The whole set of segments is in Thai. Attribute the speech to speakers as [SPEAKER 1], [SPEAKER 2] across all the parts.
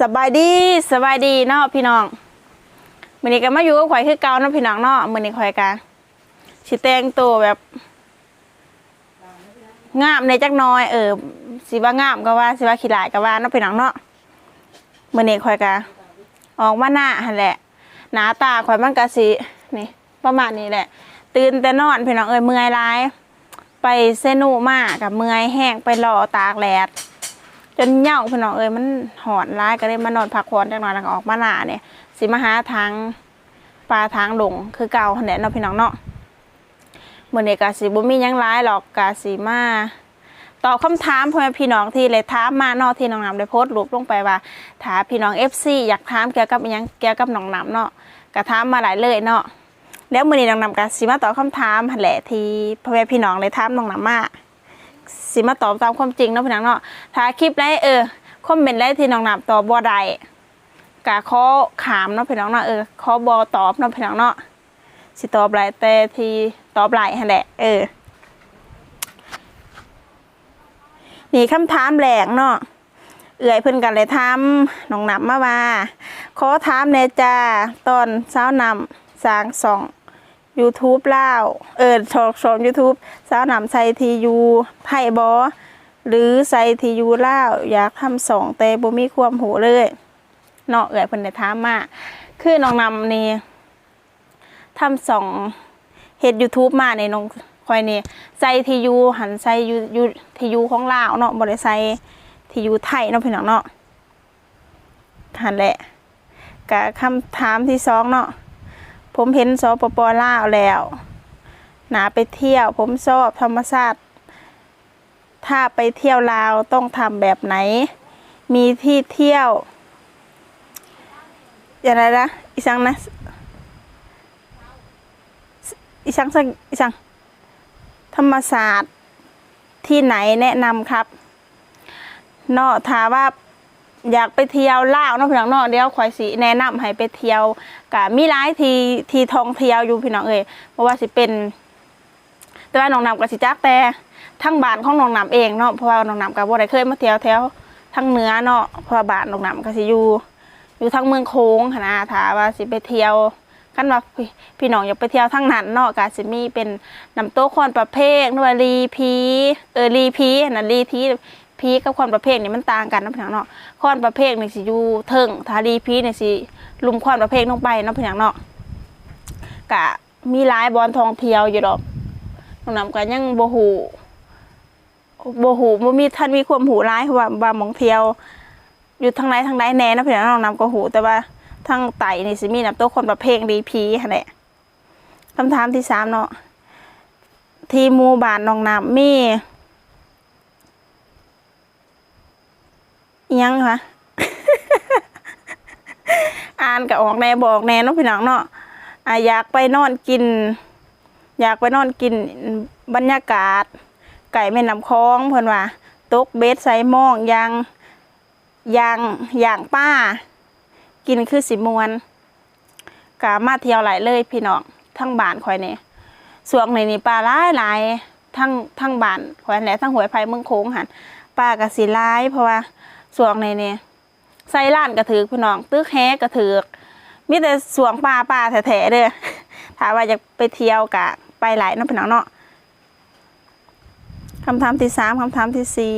[SPEAKER 1] สบายดีสบายดีเนาะพี่น้องมือนี้ก็มาอยู่กับข่อยคือเก่าเนาะพี่น้องเนาะมื้อนี้ข่อยก็สิแต่งตัวแบบงามในจักน้อยเออสิว่างามก็ว่าสิว่าขี้หลายก็ว่าเนาะพี่น้องเนาะมื้อนี้ข่อยก็ออกมาหน้าหันแหละ หน้าตาข่อยมันก็สินี่ประมาณนี้แหละ ตื่นแต่นอนพี่น้องเอ้ยเมื่อยหลาย ไปเซนูมากับเมื่อยแห้งไปรอตากแดด จนเหย่าพี่น้องเอ้ยมันหอนร้ายก็เลยมานอนพักผ่อนจังหน่อยแล้วก็ออกมาหน้าเนี่ยสิมาหาทางปลาทางหลงคือเก่าหั่นแหละเนาะพี่น้องเนาะเมื้อนี้ก็สิบ่มียังร้ายหรอกก็สิมาตอบคำถามพ่อแม่พี่น้องที่เลยถามมานาะที่น้องนำได้โพสต์รูปลงไปว่าถ้าพี่น้อง FC อยากถามเกี่ยวกับยังเกี่ยวกับน้องนำเนาะก็ถามมาหลายเลยเนาะแล้วมื้อนี้น้องนำก็สิมาตอบคำถามหั่นแหละที่พ่อแม่พี่น้องเลยถามน้องนำมา สิมาตอบตามความจริงเนาะพี่น้องเนาะถ้าคลิปได้เออคอมเมนต์ได้ที่น้องนับตอบบ่ได้กะขอขามเนาะพี่น้องเนาะเออขอบ่ตอบเนาะพี่น้องเนาะสิตอบหลายแต่ที่ตอบหลายแหละเออนี่คำถามแหลกเนาะเอื่อยเพิ่นกันเลยถามน้องนับมาว่าขอถามแน่จ้าตอนเช้านำสางสอง YouTube ล่าเออชมชม YouTube สาวนำใส่ทียูไทยบอหรือใส่ทียูเล่าอยากทำสองแต่บ่มีความหูเลยเนาะเอ่ยเพิ่นได้ถามมาคือน้องนำนี่ทำสองเฮ็ด YouTube มาในน้องคอยนี่ใส่ทียูหันใส่ยูยูทียูของลาวเนาะบ่ได้ใส่ทียูไทยเนาะพี่น้องเนาะหันแหละกะคำถามที่สองเนาะ ผมเห็นสปปลาวแล้ว หนาไปเที่ยว ผมชอบธรรมชาติถ้าไปเที่ยวลาวต้องทำแบบไหน มีที่เที่ยวอย่างไรนะอีสังนะอีสังสังอีสังธรรมศาสตร์ที่ไหนแนะนำครับเนาะถามว่า อยากไปเที่ยวลาวเนาะพี่น้องเนาะเดี๋ยวข่อยสิแนะนำให้ไปเที่ยวกะมีหลายที่ที่ท่องเที่ยวอยู่พี่น้องเอ้ยเพราะว่าสิเป็น แต่ว่าน้องนำกับสิจักแต่ทั้งบ้านของน้องนำเองเนาะเพราะว่าน้องนำกับบ่ได้เคยมาเที่ยวแถวทั้งเหนือเนาะเพราะว่าบ้านน้องนำก็สิอยู่อยู่ทั้งเมืองโค้งนะถ้าว่าสิไปเที่ยวคันว่าพี่น้องอยากไปเที่ยวทั้งนั้นเนาะก็สิมีเป็นน้ำโต๊ะคอนประเภทนวลีพีเออลีพีอันนั้นลี พีกับคอนประเภทนี่มันต่างกันนะพี่น้องเนาะคอนประเภทนี่สิอยู่เทิงทารีพีนี่สิลุมคอนประเภทลงไปนะพี่น้องเนาะกะมีหลายบอลทองเทียวอยู่ดอกน้องนำกันยังโบหูโบหูบ่มีท่านมีความหูร้ายเพราว่าบามองเทียวอยู่ทางไหนทางใดแน่นะพี่น้องน้องนำก็หูแต่ว่าทางไตนี่สิมีน้ำตัวคนประเภทดีพีหั่นแหละคำถามที่สามเนาะที่มูบานน้องนำมี อิห ยังคะอ่านกับออกแน่บอกแน่เนาะพี่น้องเนาะอะอยากไปนอนกิน อยากไปนอนกินบรรยากาศ ไก่แม่น้ำคลองเพิ่อนว่าตกเบสไซมองยางยางอย่างป้า กินคือสิมวนกามาเที่ยวหลายเลยพี่น้องทั้งบ้านข่อยเนี่ยสวงในนี่ปลาหลายหลายทั้งทั้งบ้านข่อยแหละทั้งหวยไผ่เมืองโค้งหันปลากระสิหลายเพราะว่า สวงในนี่ใส่ล้านกระถือพี่น้องตึกแฮกระถือมีแต่สวงปลาปลาแท้ๆเด้อถ้าว่าอยากไปเที่ยวกะไปหลายเนาะพี่น้องเนาะคำถามที่สามคำถามที่สี่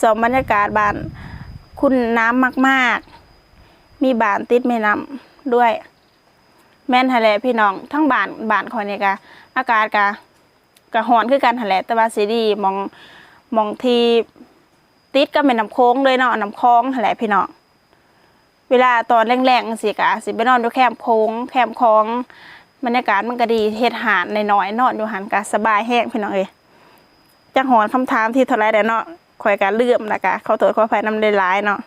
[SPEAKER 1] สอบบรรยากาศบ้านคุณน้ำมากๆ มีบ้านติดแม่น้ำด้วย แม่นทะเลพี่น้อง ทั้งบ้านบ้านคอยเนี่ยกะอากาศกะกะหอนคือกันทะเลแต่ว่าสีดีมองมองที่ ติดก็เป็นน้ำโค้งเลยเนาะน้ำคลองแหละพี่น้องเวลาตอนแรงๆสิกะสิไปนอนอยู่แคมโค้งแคมคลองบรรยากาศมันก็ดีเฮ็ดหาดในน้อยๆนอนอยู่หันกะสบายแห้งพี่น้องเอ้ยจักหอนคำถามที่เท่าไรแต่เนาะข่อยกะเลื่อมนะกะเขาตัวเขาภัยน้ำได้หลายเนาะ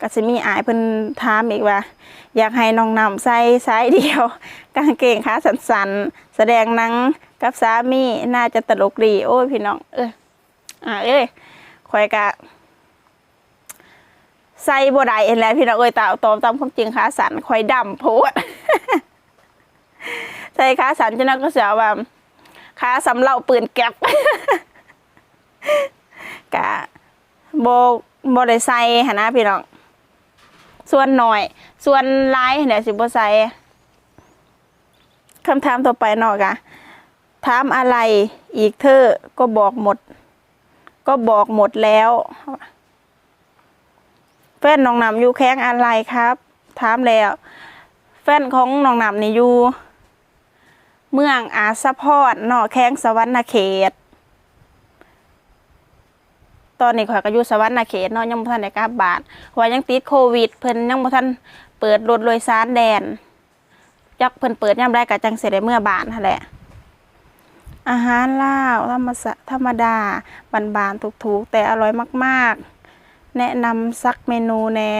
[SPEAKER 1] ก็สิมีอายเพิ่นถามอีกว่า อยากให้น้องนำใส่สายเดียว กางเกงขาสั้นๆ แสดงนังกับสามีน่าจะตลกดี โอ้ยพี่น้อง เอออ่าเอ้ย ข่อยกะใส่บ่ได้เอ็นแล้วพี่น้องเอ้ยตาตอบตามความจริงขาสันข่อยดำโพดใส่ขาสันจะนั่นก็เสียว่าขาสำเราปืนแก๊ปกะโบโบได้ใส่หนนะพี่น้องส่วนหน่อย ส่วนร้ายเนี่ยสิบใส่คำถามต่อไปเนอกอะถามอะไรอีกเธอก็บอกหมด ก็บอกหมดแล้ว แฟนน้องนำอยู่แข้งอะไรครับ ถามแล้ว แฟนของน้องนำนี่อยู่เมืองอาสะพอดนาะแข้งสวรรณเขต ตอนนี้ข่อยก็อยู่สวรรณเขตนาะยังบ่ทันได้กลับบานเพราะว่ายังติดโควิด เพิ่นยังบ่ทันเปิดรถโดยสารแดนยักเพิ่นเปิดยามใดก็จังเสิได้เมื่อบานนั่นแหละ อาหารลาวธรรมธรรมดาบานๆถูกๆ แต่อร่อยมากๆ แนะนำสักเมนูแน่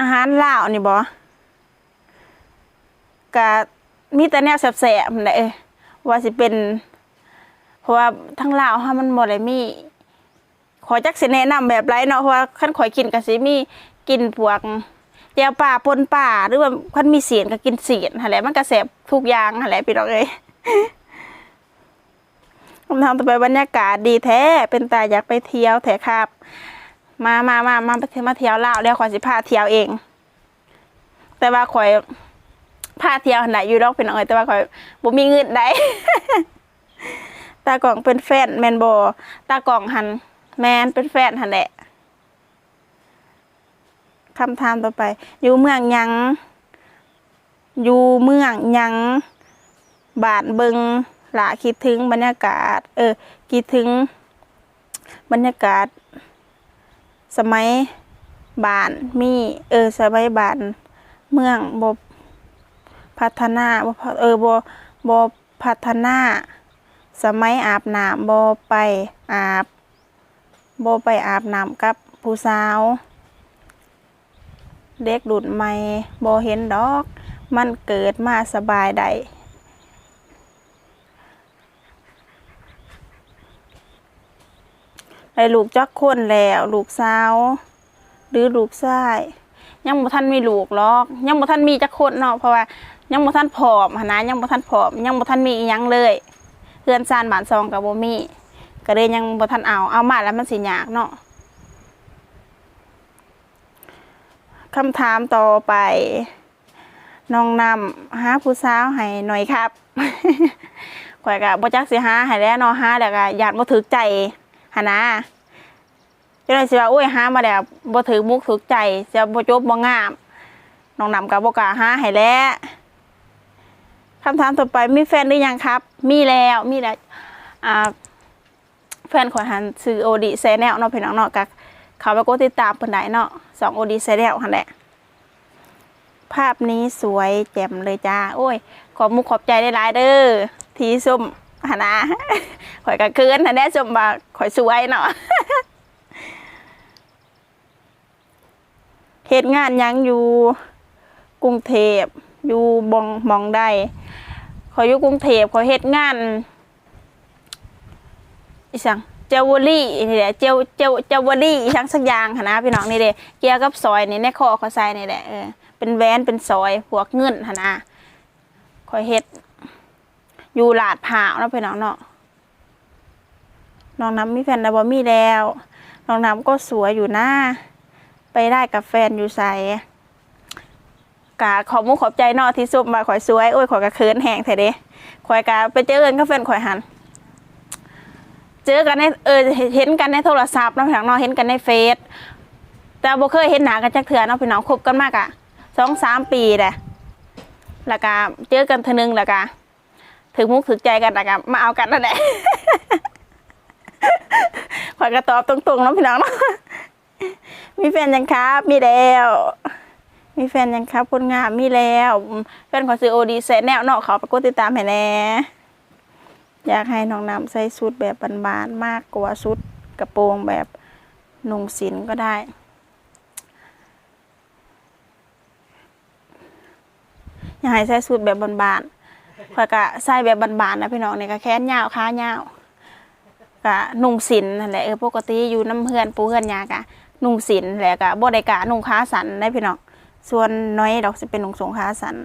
[SPEAKER 1] อาหารลาวนี่บ่กะมีแต่แนวแสบๆนั่นแหละเอ้ยว่าสิเป็นเพราะว่าทั้งลาวฮามันบ่ได้มีขอจักสิแนะนำแบบไรเนาะเพราะว่าคันข่อยกินก็สิมีกินพวกแจ่วป่าปนป่าหรือว่าคันมีเสียนก็กินเสียนหั่นแหละมันก็แซ่บทุกอย่างหั่นแหละพี่น้องเอ้ย คำถามต่อไปบรรยากาศดีแท้ เป็นตาอยากไปเที่ยวแถครับ มามามามาไปเที่ยวมาเที่ยวลาวแล้วข่อสิพาเที่ยวเอง แต่ว่าข่อยพาเที่ยวไหนอยู่ดอกพี่น้องเอ้ยแต่ว่าข่อยบ่มีเงินได้ตากล่องเป็นแฟนแมนโบตากล่องหันแมนเป็นแฟนหันแหละคำถามต่อไป อยู่เมืองยัง อยู่เมืองยัง บาทเบิงหละคิดถึงบรรยากาศ เออ คิดถึง บรรยากาศ สมัยบานมี เออ สมัยบานเมืองบพัฒนาบเออบบบพัฒนา สมัยอาบน้ำบไปอาบบไปอาบน้ำกับผู้สาว เด็กดุดใหม่บเห็นดอก มันเกิดมาสบายได้ ได้ลูกจักคนแล้ว ลูกสาวหรือลูกชายยังบ่ทันมีลูกหรอก ยังบ่ทันมีจักคนเนาะเพราะว่ายังบ่ทันผอมหนะยังบ่ทันผอม ยังบ่ทันมีอีหยังเลยเพื่อนซานบ้านซองกับบ่มีก็เลยยังบ่ทันเอาเอามาแล้วมันสิยากเนาะคำถามต่อไปน้องนำหาผู้สาวให้หน่อยครับข่อยก็บ่จักสิหาให้แล้วเนาะหาแล้วก็ญาติบ่ถึกใจ หั่นนะจังได๋สิว่าโอ้ยหามาแล้วบ่ถึกมุกถึกใจจะบ่จบบ่งามน้องนำก็บ่กล้าหาให้แล้วคำถามต่อไปมีแฟนหรือยังครับ มีแล้วมีแล้วอ่าแฟนขอหันซื้อโอดีแซแนลเนาะพี่น้องเนาะกับเขาไปกดติดตามเพิ่นได้เนาะสองโอดีแซแนลหั่นแหละภาพนี้สวยแจ่มเลยจ้า โอ้ย ขอบมุกขอบใจได้หลายเด้อทีส้ม หนนะข่อยก็เกินหันแน่ส้มมาข่อยสวยเนาะเหตุงานยังอยู่กรุงเทพอยู่บองมองได้ขอยอยู่กรุงเทพขอยเฮ็ดงานอีสังเจวเวลรี่นี่แหละเจวเจวเจวเวลรี่อีสังสักอย่างนะพี่น้องนี่เด้เกี่ยวกับซอยนี่ในคอเขาใส่นี่แหละเออเป็นแหวนเป็นซอยพวกเงินหั้นนะขอยเฮ็ด อยู่ลาดพร้าเนาะพี่น้องเนาะน้องน้ำมีแฟนแล้วบ่มีแล้ว น้องน้ำก็สวยอยู่นะไปได้กับแฟนอยู่ใส่กะขอมุกขอบใจเนอที่ซุปมาข่อยสวยโอ้ยข่อยกะเคินแหงแท้เด้ข่อยกะไปเจอกันกับแฟนข่อยหัน เจอกันในเออเห็นกันในโทรศัพท์เนาะพี่น้องเนาะเห็นกันในเฟซแต่บ่เคยเห็นหน้ากันจักเทื่อเนาะพี่น้องคบกันมากอะสองสามปีแหละแล้วก็เจอกันเทอนึงแล้วก็ ถึงมุกถึงใจกันแล้วก็มาเอากันนั่นแหละขอยก็ตอบตรงๆเนาะพี่น้องเนาะมีแฟนยังครับ มีแล้ว มีแฟนยังครับคนงามมีแล้วแฟนขอซื้อโอดีเซแนวเนาะเขาไปกดติดตามให้แหน่อยากให้น้องน้ำใส่ชุดแบบบานๆมากกว่าชุดกระโปรงแบบนุ่งสินก็ได้ อยากให้ใส่ชุดแบบบานๆ ข่อยก็ใส่แบบบานๆนะพี่น้องเนี่ยก็แขนยาวขายาวก็นุ่งสินนั่นแหละเออปกติอยู่น้ำเพื่อนปูเพื่อนยากะนุ่งสินแหละกะบ่ได้กะนุ่งขาสันได้พี่น้องส่วนน้อยดอกสิเป็นนุ่งสงขาสัน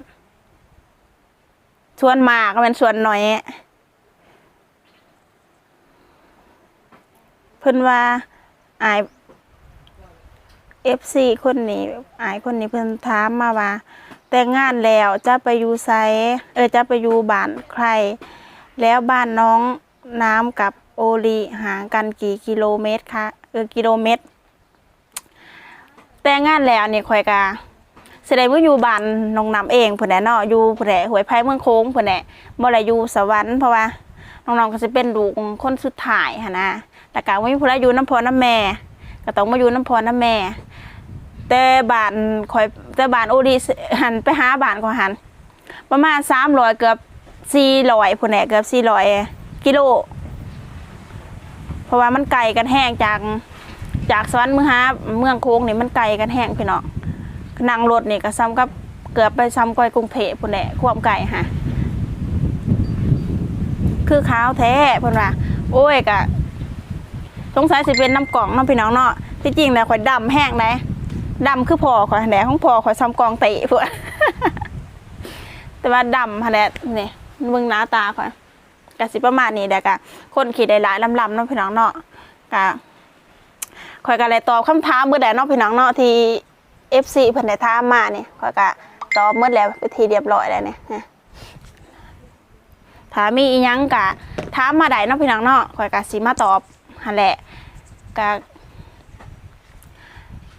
[SPEAKER 1] ส่วนมากก็เป็นส่วนน้อยเพิ่นว่าอาย FC คนนี้อายคนนี้เพิ่นถามมาว่า แต่งงานแล้วจะไปอยู่ไสเออจะไปอยู่บ้านใคร แล้วบ้านน้องน้ำกับโอลีห่างกันกี่กิโลเมตรคะเออกิโลเมตร แต่งงานแล้วเนี่ข่อยกาแสดงว่าอยู่บ้านน้องน้ำเองเพิ่นแหละเนาะอยู่เพิ่นแหละหวยไผ่เมืองโค้งเพิ่นแหละบ่ได้อยู่สวรรค์เพราะว่าน้องๆก็สิเป็นลูกคนสุดท้ายหั่นะแต่ก็บ่มีผู้ใดอยู่น้ำพอน้ำแม่ ก็ต้องมาอยู่น้ำพอน้ำแม่ แต่บ้านข่อย แต่บ้านโอดีหันไปหาบ้านของหัน ประมาณ300เกือบ400พุ่นแหละเกือบ400กิโล เพราะว่ามันไกลกันแห้งจากจากสวรรค์เมืองหาเมืองโค้งนี่มันไกลกันแห้งพี่น้องนั่งรถนี่ก็ซ้ำกับเกือบไปซ้ำก้อยกรุงเทพพุ่นแหละความไกลฮะคือขาวแท้พิ่นว่าโอ้ยกะสงสัยสิเป็นน้ำกล่องน้ำพี่น้องเนาะที่จริงแล้วข่อยดำแห้งนะ ดำคือพอข่อแหนของพอข่อยซ้ำกองเตะพวกแต่ว่าดำแหละนี่มึงหน้าตาข่อกะสิประมาณนี้แหละกะคนขี่ได้หลายลำๆเนาะพี่น้องเนาะกะข่อยก็เลยตอบคำถามเมื่อใดเนาะพี่น้องเนาะที่ FC เพิ่นได้ถามมานี่ข่อยก็ตอบหมดแล้วไปทีเรียบร้อยแล้วเนี่ยถ้ามีอีหยังกะถามมาได้เนาะพี่น้องเนาะข่อยก็สิมาตอบหันแหละกะ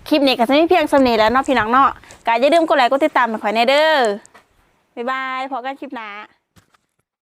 [SPEAKER 1] คลิปนี้ก็จะมีเพียงสำนี้แล้วเนาะพี่น้องเนาะก็อย่าลืมกดไลค์กดติดตามให้ข่อยแน่เด้อบ๊ายบายพบกันคลิปหน้า